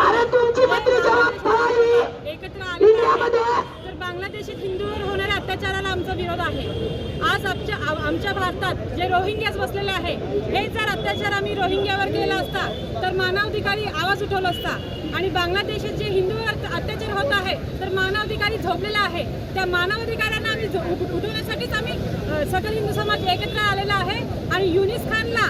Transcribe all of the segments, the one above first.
अरे तुमची मंत्री जबाबदारी इंडियामध्ये बांगलादेशात हिंदूवर अत्याचाराला आमचा विरोध आहे. आज आमच्या आमच्या भारतात जे रोहिंग्याच बसलेले आहे हे जर अत्याचार आम्ही रोहिंग्यावर केला असता तर मानवाधिकारी आवाज उठवला असता. आणि बांगलादेशात जे हिंदूवर अत्याचार होत आहे तर मानवाधिकारी झोपलेला आहे. त्या मानवाधिकाऱ्यांना आम्ही झो- उठवण्यासाठीच आम्ही सकल हिंदू समाज एकत्र आलेला आहे. आणि युनिस खानला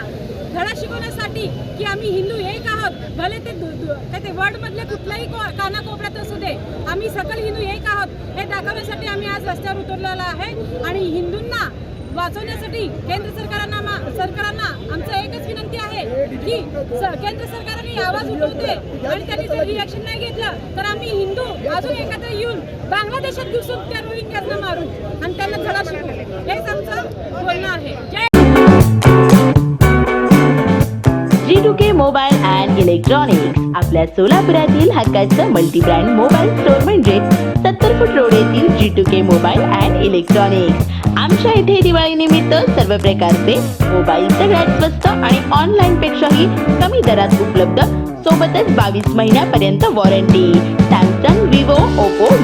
धडा शिकवण्यासाठी की आम्ही हिंदू एक आहोत भले ते दु- ते वर्ल्ड कुठल्याही को- कानाकोपऱ्यात असू दे आम्ही सकल हिंदू एक आहोत हे दाखवण्यासाठी आम्ही आज रस्त्यावर उतरलेलो आहे आणि हिंदूंना वाचवण्यासाठी केंद्र सरकारांना मा- सरकारांना आमचं एकच विनंती आहे की केंद्र सरकारने आवाज उठवते आणि त्यांनी जर रिॲक्शन नाही घेतलं तर आम्ही हिंदू अजून एकत्र येऊन बांगलादेशात घुसून त्या रोहिंग्यांना मारून आणि त्यांना धडा शिकवू. हेच आमचं बोलणं आहे. इलेक्ट्रॉनिक्स आपल्या सोलापुरातील हक्काचं मल्टी ब्रँड मोबाईल स्टोअर म्हणजे सत्तर फूट रोड येथील G two K mobile and electronics आमच्या इथे दिवाळी निमित्त सर्व प्रकारचे मोबाईल सगळ्यात स्वस्त आणि ऑनलाईन पेक्षाही कमी दरात उपलब्ध सोबतच बावीस महिन्यापर्यंत warranty Samsung Vivo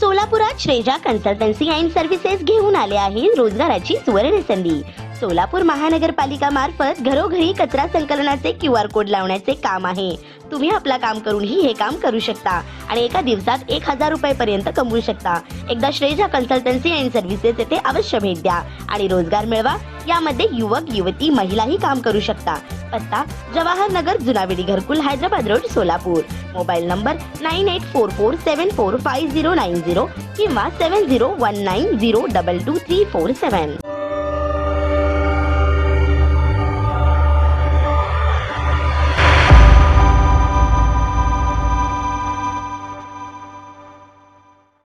सोलापुरात श्रेजा कन्सल्टन्सी अँड सर्व्हिसेस घेऊन आले आहे रोजगाराची सुवर्ण संधी सोलापूर महानगरपालिका मार्फत घरोघरी कचरा संकलनाचे क्यू आर कोड लावण्याचे काम आहे. तुम्ही आपला काम करूनही हे काम करू शकता आणि एका दिवसात एक हजार रुपयापर्यंत कमवू शकता. एकदा श्रेजा कन्सल्टन्सी अँड सर्व्हिसेस येथे अवश्य भेट द्या आणि रोजगार मिळवा. यामध्ये युवक युवती महिलाही काम करू शकता. पत्ता जवाहर नगर जुनावेडी घरकुल Hyderabad road Solapur. Mobile number nine eight four four seven four five zero nine zero किंवा seven zero one nine zero double two three four seven.